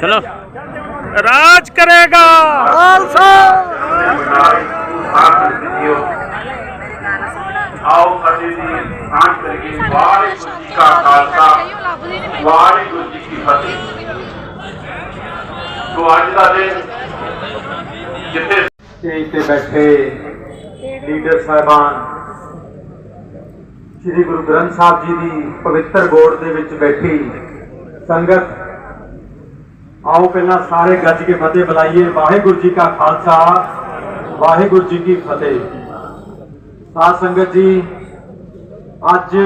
ਚਲੋ। ਰਾਜ ਕਰੇਗਾ। ਖਾਲਸਾ। ਆਓ ਫਤਿਹ ਦੀ ਸਾਂਝ ਕਰੀਏ। ਵਾਹਿਗੁਰੂ ਜੀ ਕਾ ਖਾਲਸਾ। ਵਾਹਿਗੁਰੂ ਜੀ ਕੀ ਫਤਿਹ। ਸੋ ਅੱਜ ਦਾ ਦਿਨ ਜਿੱਥੇ ਸਟੇਜ ਤੇ ਬੈਠੇ ਲੀਡਰ ਸਾਹਿਬਾਨ ਸ੍ਰੀ ਗੁਰੂ ਗ੍ਰੰਥ ਸਾਹਿਬ ਜੀ ਦੀ ਪਵਿੱਤਰ ਗੋੜ ਦੇ ਵਿੱਚ ਬੈਠੀ ਸੰਗਤ, ਆਓ ਪਹਿਲਾਂ ਸਾਰੇ ਗੱਜ ਕੇ ਫਤਿਹ ਬੁਲਾਈਏ। ਵਾਹਿਗੁਰੂ ਜੀ ਕਾ ਖਾਲਸਾ, ਵਾਹਿਗੁਰੂ ਜੀ ਕੀ ਫਤਿਹ। ਸਾਧ ਸੰਗਤ ਜੀ, ਅੱਜ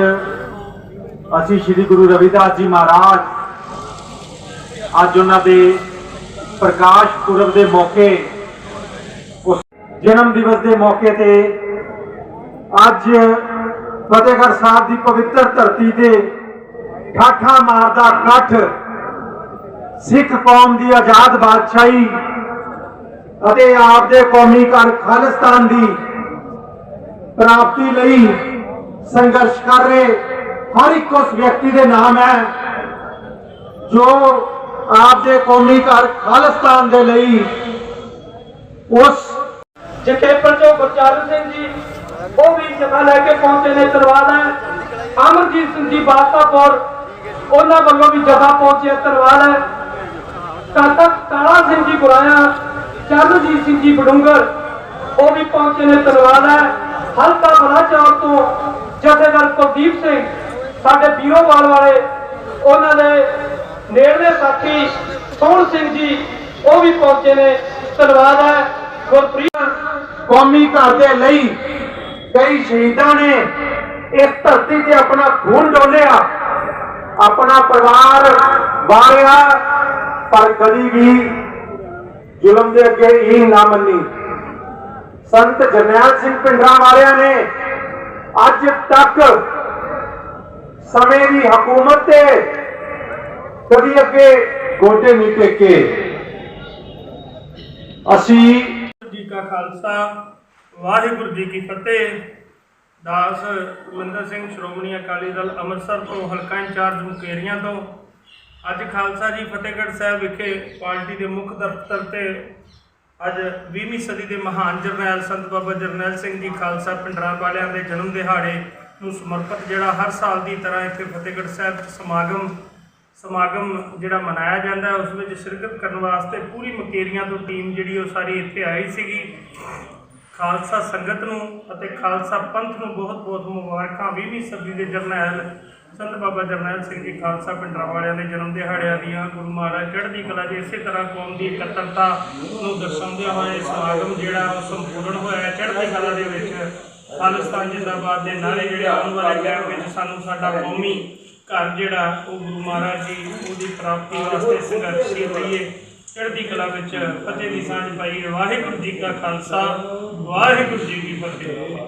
ਅਸੀਂ ਸ੍ਰੀ ਗੁਰੂ ਰਵਿਦਾਸ ਜੀ ਮਹਾਰਾਜ, ਅੱਜ ਉਹਨਾਂ ਦੇ ਪ੍ਰਕਾਸ਼ ਪੁਰਬ ਦੇ ਮੌਕੇ, ਉਸ ਜਨਮ ਦਿਵਸ ਦੇ ਮੌਕੇ ਤੇ ਅੱਜ ਫਤਿਹਗੜ੍ਹ ਸਾਹਿਬ ਦੀ ਪਵਿੱਤਰ ਧਰਤੀ ਤੇ ਠਾਠਾ ਮਾਰਦਾ ਇਕੱਠ ਸਿੱਖ ਕੌਮ ਦੀ ਆਜ਼ਾਦ ਬਾਦਸ਼ਾਹੀ ਅਤੇ ਆਪ ਦੇ ਕੌਮੀ ਘਰ ਖਾਲਿਸਤਾਨ ਦੀ ਪ੍ਰਾਪਤੀ ਲਈ ਸੰਘਰਸ਼ ਕਰ ਰਹੇ ਹਰ ਇੱਕ ਉਸ ਵਿਅਕਤੀ ਦੇ ਨਾਮ ਹੈ ਜੋ ਆਪ ਦੇ ਕੌਮੀ ਘਰ ਖਾਲਿਸਤਾਨ ਦੇ ਲਈ ਉਸ ਜਿੱਥੇ ਪ੍ਰਜੋ ਗੁਰਚਰਨ ਸਿੰਘ ਜੀ, ਉਹ ਵੀ ਜਥਾ ਲੈ ਕੇ ਪਹੁੰਚੇ ਨੇ ਸਰਵਾਦ ਹੈ। ਅਮਰਜੀਤ ਸਿੰਘ ਜੀ ਬਾਤਾਪੁਰ ਉਹਨਾਂ ਵੱਲੋਂ ਵੀ ਜਥਾ ਪਹੁੰਚਿਆ ਤਰਵਾਲ ਹੈ। ਕਾਤਾ ਕਾਲਾ ਸਿੰਘ ਜੀ ਗੁਰਾਇਆ ਚਰਨਜੀਤ ਸਿੰਘ ਜੀ ਬਡੂੰਗਰ ਉਹ ਵੀ ਪਹੁੰਚੇ ਨੇ ਤਰਵਾਲ ਹੈ। ਹਲਕਾ ਬਲਾਚੌਰ ਤੋਂ ਜਥੇਦਾਰ ਕੁਲਦੀਪ ਸਿੰਘ, ਸਾਡੇ ਵੀਰੋਵਾਲ ਵਾਲੇ, ਉਹਨਾਂ ਦੇ ਨੇੜਲੇ ਸਾਥੀ ਸੋਹਣ ਸਿੰਘ ਜੀ, ਉਹ ਵੀ ਪਹੁੰਚੇ ਨੇ, ਧੰਨਵਾਦ ਹੈ। ਗੁਰਪ੍ਰੀਤ ਕੌਮੀ ਘਰ ਦੇ ਲਈ ਕਈ ਸ਼ਹੀਦਾਂ ਨੇ। ਇਸ ਧਰਤੀ ਤੇ ਆਪਣਾ ਖੂਨ ਡੋਲਿਆ। ਆਪਣਾ ਪਰਿਵਾਰ ਵਾਰਿਆ ਪਰ ਕਦੀ ਵੀ ਜ਼ੁਲਮ ਦੇ ਅੱਗੇ ਹੀ ਨਾ ਮੰਨੀ। ਸੰਤ ਜਰਨੈਲ ਸਿੰਘ ਪਿੰਡਰਾਂ ਵਾਲਿਆਂ ਨੇ ਅੱਜ ਤੱਕ ਸਮੇਂ ਦੀ ਹਕੂਮਤ ਤੇ ਕਦੀ ਅੱਗੇ ਗੋਡੇ ਨਹੀਂ ਟੇਕੇ। ਅਸੀਂ ਜੀ ਕਾ ਖਾਲਸਾ, ਵਾਹਿਗੁਰੂ ਜੀ ਕੀ ਫਤਿਹ। ਦਾਸ ਕੁਲਵਿੰਦਰ ਸਿੰਘ ਸ਼੍ਰੋਮਣੀ ਅਕਾਲੀ ਦਲ ਅੰਮ੍ਰਿਤਸਰ ਤੋਂ ਹਲਕਾ ਇੰਚਾਰਜ ਮੁਕੇਰੀਆਂ ਤੋਂ। ਅੱਜ ਖਾਲਸਾ ਜੀ ਫਤਿਹਗੜ੍ਹ ਸਾਹਿਬ ਵਿਖੇ ਪਾਰਟੀ ਦੇ ਮੁੱਖ ਦਫ਼ਤਰ ਤੇ ਅੱਜ 20ਵੀਂ ਸਦੀ ਦੇ ਮਹਾਨ ਜਰਨੈਲ ਸੰਤ ਬਾਬਾ ਜਰਨੈਲ ਸਿੰਘ ਜੀ ਖਾਲਸਾ ਪਿੰਡਰਾਂ ਵਾਲਿਆਂ ਦੇ ਜਨਮ ਦਿਹਾੜੇ ਨੂੰ ਸਮਰਪਿਤ ਜਿਹੜਾ ਹਰ ਸਾਲ ਦੀ ਤਰ੍ਹਾਂ ਇੱਥੇ ਫਤਿਹਗੜ੍ਹ ਸਾਹਿਬ ਸਮਾਗਮ ਸਮਾਗਮ ਜਿਹੜਾ ਮਨਾਇਆ ਜਾਂਦਾ ਉਸ ਵਿੱਚ ਸ਼ਿਰਕਤ ਕਰਨ ਵਾਸਤੇ ਪੂਰੀ ਮਕੇਰੀਆਂ ਤੋਂ ਟੀਮ ਜਿਹੜੀ ਉਹ ਸਾਰੀ ਇੱਥੇ ਆਈ ਸੀਗੀ। ਖਾਲਸਾ ਸੰਗਤ ਨੂੰ ਅਤੇ ਖਾਲਸਾ ਪੰਥ ਨੂੰ ਬਹੁਤ ਬਹੁਤ ਮੁਬਾਰਕਾਂ। 20ਵੀਂ ਸਦੀ ਦੇ ਜਰਨੈਲ ਸੰਤ ਬਾਬਾ ਜਰਨੈਲ ਸਿੰਘ ਜੀ ਖਾਲਸਾ ਪਿੰਡਰਾਂ ਵਾਲਿਆਂ ਦੇ ਜਨਮ ਦਿਹਾੜਿਆਂ ਦੀਆਂ ਗੁਰੂ ਮਹਾਰਾਜ ਚੜ੍ਹਦੀ ਕਲਾ ਜੀ ਇਸੇ ਤਰ੍ਹਾਂ ਕੌਮ ਦੀ ਇਕੱਤਰਤਾ ਨੂੰ ਦਰਸਾਉਂਦਿਆਂ ਹੋਏ ਇਹ ਸਮਾਗਮ ਜਿਹੜਾ ਉਹ ਸੰਪੂਰਨ ਹੋਇਆ ਚੜ੍ਹਦੀ ਕਲਾ ਦੇ ਵਿੱਚ ਖਾਲਿਸਤਾਨ ਜਿੰਦਾਬਾਦ ਦੇ ਨਾਰੇ ਜਿਹੜੇ ਆਉਣ ਵਾਲੇ ਟਾਈਮ ਵਿੱਚ ਸਾਨੂੰ ਸਾਡਾ ਕੌਮੀ ਘਰ ਜਿਹੜਾ ਉਹ ਗੁਰੂ ਮਹਾਰਾਜ ਜੀ ਉਹਦੀ ਪ੍ਰਾਪਤੀ ਵਾਸਤੇ ਸੰਘਰਸ਼ੀ ਰਹੀਏ। ਚੜ੍ਹਦੀ ਕਲਾ ਵਿੱਚ ਫਤਿਹ ਦੀ ਸਾਂਝ ਪਾਈ। ਵਾਹਿਗੁਰੂ ਜੀ ਕਾ ਖਾਲਸਾ, ਵਾਹਿਗੁਰੂ ਜੀ ਕੀ ਫਤਿਹ।